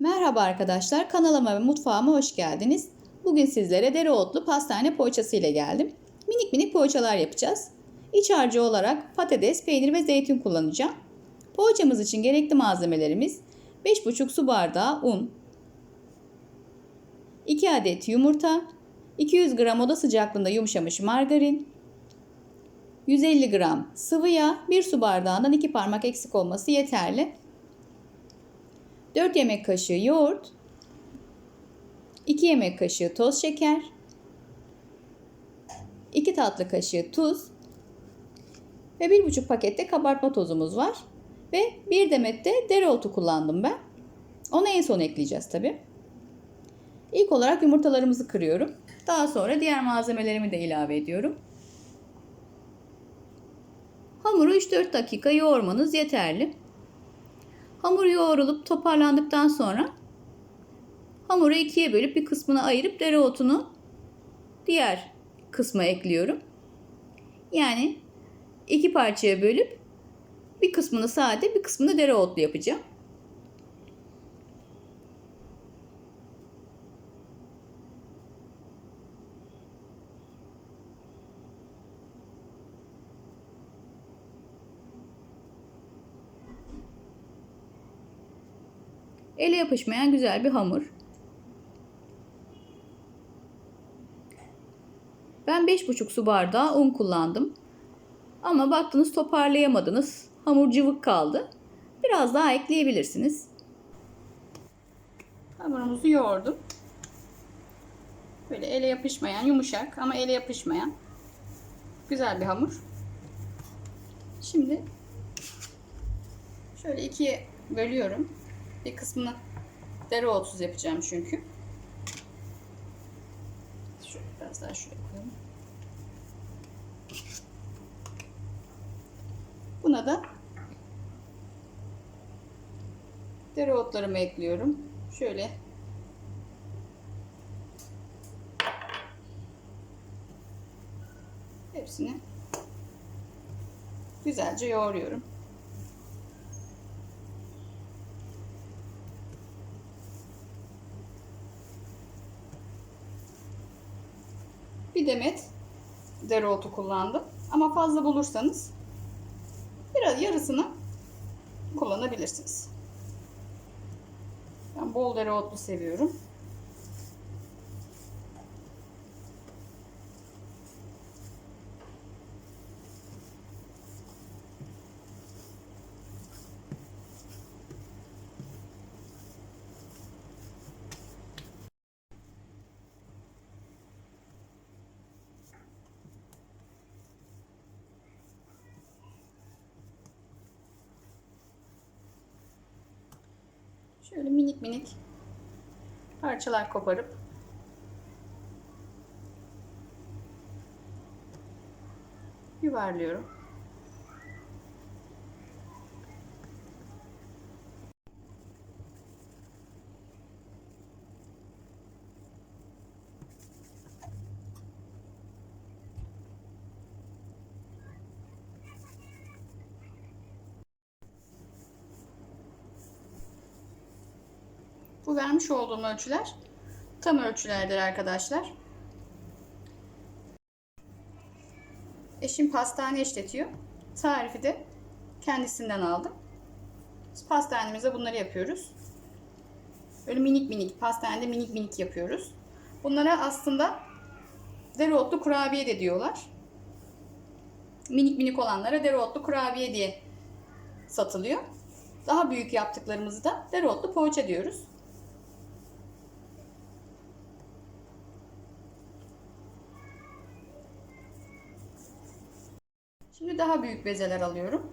Merhaba arkadaşlar, kanalıma ve mutfağıma hoş geldiniz. Bugün sizlere dereotlu pastane poğaçası ile geldim. Minik minik poğaçalar yapacağız. İç harcı olarak patates, peynir ve zeytin kullanacağım. Poğaçamız için gerekli malzemelerimiz 5,5 su bardağı un, 2 adet yumurta, 200 gram oda sıcaklığında yumuşamış margarin, 150 gram sıvı yağ, 1 su bardağından 2 parmak eksik olması yeterli. 4 yemek kaşığı yoğurt, 2 yemek kaşığı toz şeker, 2 tatlı kaşığı tuz ve 1,5 pakette kabartma tozumuz var. Ve bir demet de dereotu kullandım ben. Onu en son ekleyeceğiz tabi. İlk olarak yumurtalarımızı kırıyorum. Daha sonra diğer malzemelerimi de ilave ediyorum. Hamuru 3-4 dakika yoğurmanız yeterli. Hamur yoğrulup toparlandıktan sonra hamuru ikiye bölüp bir kısmını ayırıp dereotunu diğer kısma ekliyorum. Yani iki parçaya bölüp bir kısmını sade bir kısmını dereotlu yapacağım. Ele yapışmayan güzel bir hamur. Ben 5,5 su bardağı un kullandım. Ama baktınız toparlayamadınız. Hamur cıvık kaldı. Biraz daha ekleyebilirsiniz. Hamurumuzu yoğurdum. Böyle ele yapışmayan, yumuşak ama ele yapışmayan güzel bir hamur. Şimdi şöyle ikiye bölüyorum. Bir kısmını dereotsuz yapacağım çünkü. Şöyle biraz daha şuraya koyalım. Buna da dereotlarımı ekliyorum. Şöyle hepsini güzelce yoğuruyorum. Demet dereotu kullandım. Ama fazla bulursanız biraz yarısını kullanabilirsiniz. Ben bol dereotlu seviyorum. Şöyle minik minik parçalar koparıp yuvarlıyorum. Bu vermiş olduğum ölçüler tam ölçülerdir arkadaşlar. Eşim pastane işletiyor. Tarifi de kendisinden aldım. Biz pastanemizde bunları yapıyoruz. Böyle minik minik, pastanede minik minik yapıyoruz. Bunlara aslında dereotlu kurabiye de diyorlar. Minik minik olanlara dereotlu kurabiye diye satılıyor. Daha büyük yaptıklarımızı da dereotlu poğaça diyoruz. Şimdi daha büyük bezeler alıyorum.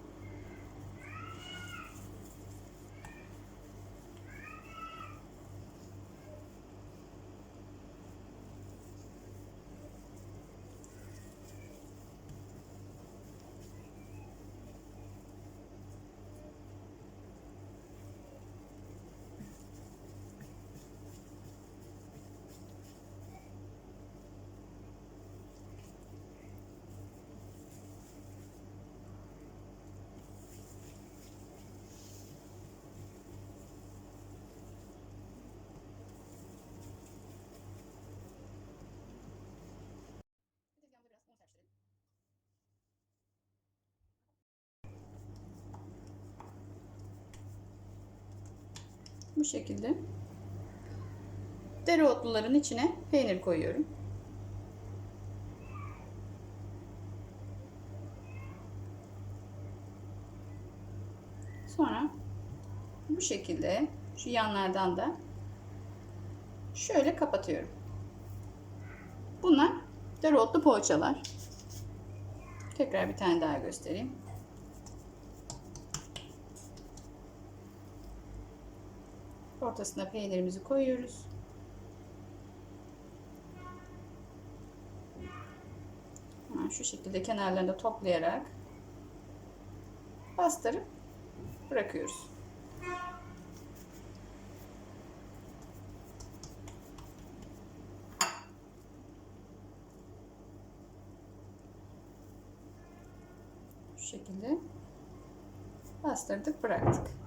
Bu şekilde. Dereotluların içine peynir koyuyorum. Sonra bu şekilde şu yanlardan da şöyle kapatıyorum. Bunlar dereotlu poğaçalar. Tekrar bir tane daha göstereyim. Ortasına peynirimizi koyuyoruz. Şu şekilde kenarlarını toplayarak bastırıp bırakıyoruz. Şu şekilde bastırdık bıraktık.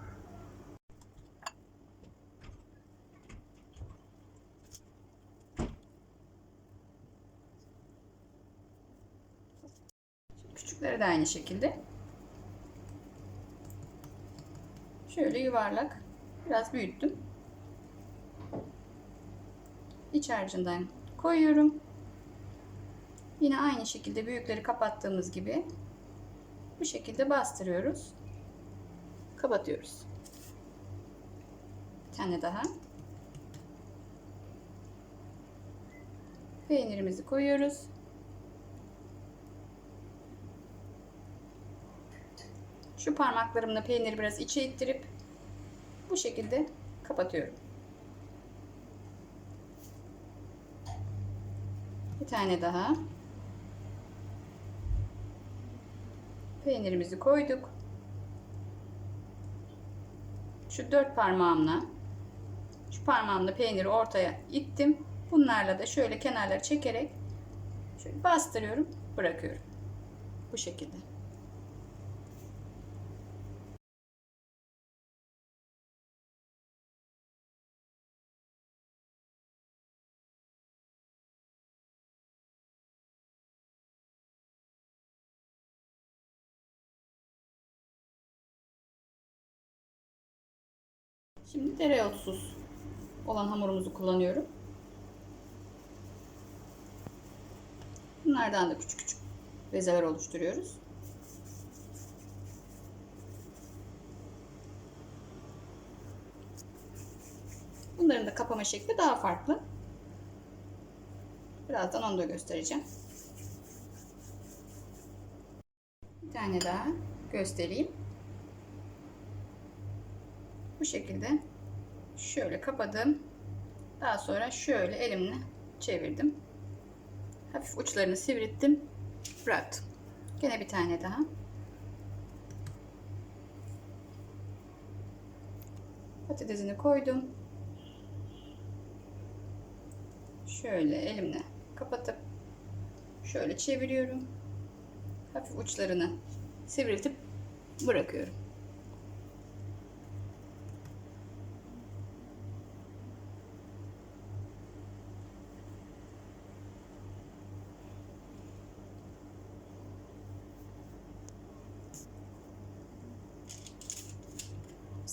De aynı şekilde. Şöyle yuvarlak biraz büyüttüm. İç harcından koyuyorum. Yine aynı şekilde büyükleri kapattığımız gibi bu şekilde bastırıyoruz. Kapatıyoruz. Bir tane daha. Peynirimizi koyuyoruz. Şu parmaklarımla peyniri biraz içe ittirip bu şekilde kapatıyorum. Bir tane daha. Peynirimizi koyduk. Şu dört parmağımla şu parmağımla peyniri ortaya ittim. Bunlarla da şöyle kenarları çekerek şöyle bastırıyorum, bırakıyorum. Bu şekilde. Şimdi dereotsuz olan hamurumuzu kullanıyorum. Bunlardan da küçük küçük bezeler oluşturuyoruz. Bunların da kapama şekli daha farklı. Birazdan onu da göstereceğim. Bir tane daha göstereyim. Bu şekilde şöyle kapadım. Daha sonra şöyle elimle çevirdim. Hafif uçlarını sivrittim. Bıraktım. Gene bir tane daha. Patatesini koydum. Şöyle elimle kapatıp şöyle çeviriyorum. Hafif uçlarını sivriltip bırakıyorum.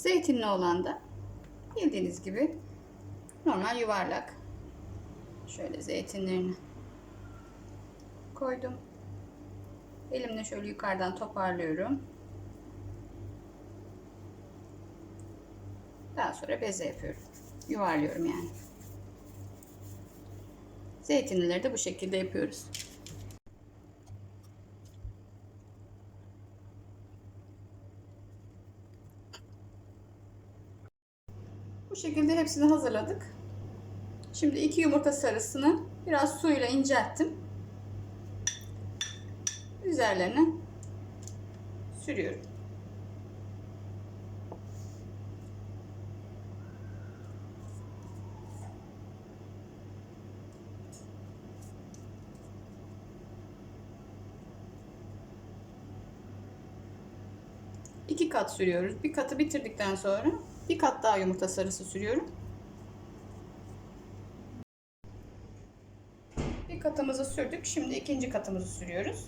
Zeytinli olan da bildiğiniz gibi normal yuvarlak. Şöyle zeytinlerini koydum. Elimle şöyle yukarıdan toparlıyorum. Daha sonra beze yapıyorum. Yuvarlıyorum yani. Zeytinlileri de bu şekilde yapıyoruz. Bu şekilde hepsini hazırladık. Şimdi iki yumurta sarısını biraz suyla incelttim. Üzerlerine sürüyorum. İki kat sürüyoruz. Bir katı bitirdikten sonra bir kat daha yumurta sarısı sürüyorum. Bir katımızı sürdük. Şimdi ikinci katımızı sürüyoruz.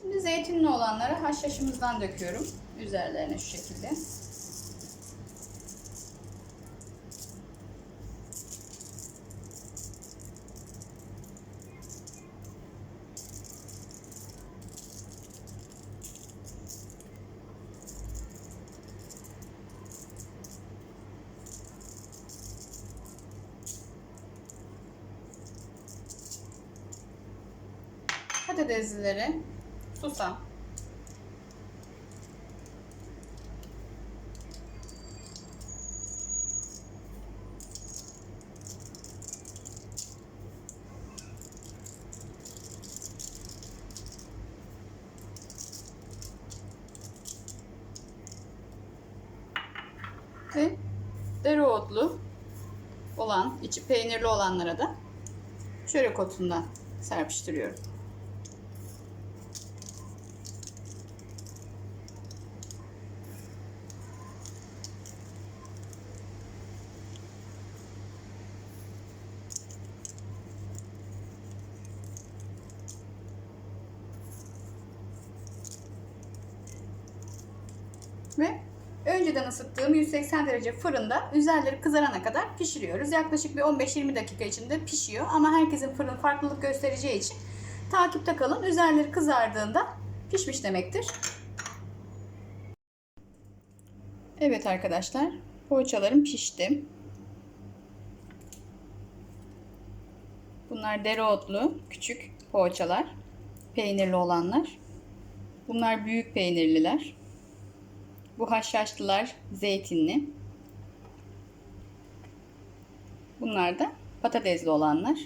Şimdi zeytinli olanları haşhaşımızdan döküyorum. Üzerlerine şu şekilde. Patatesleri, susam, ve dereotlu olan, içi peynirli olanlara da çörek otundan serpiştiriyorum. Ve önceden ısıttığım 180 derece fırında üzerleri kızarana kadar pişiriyoruz. Yaklaşık bir 15-20 dakika içinde pişiyor ama herkesin fırın farklılık göstereceği için takipte kalın. Üzerleri kızardığında pişmiş demektir. Evet arkadaşlar, poğaçalarım pişti. Bunlar dereotlu küçük poğaçalar, peynirli olanlar. Bunlar büyük peynirliler. Bu haşhaşlılar zeytinli. Bunlar da patatesli olanlar.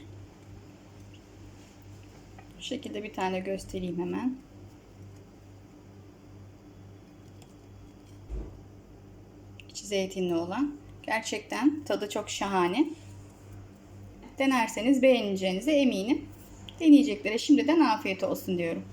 Bu şekilde bir tane göstereyim hemen. İçi zeytinli olan. Gerçekten tadı çok şahane. Denerseniz beğeneceğinize eminim. Deneyeceklere şimdiden afiyet olsun diyorum.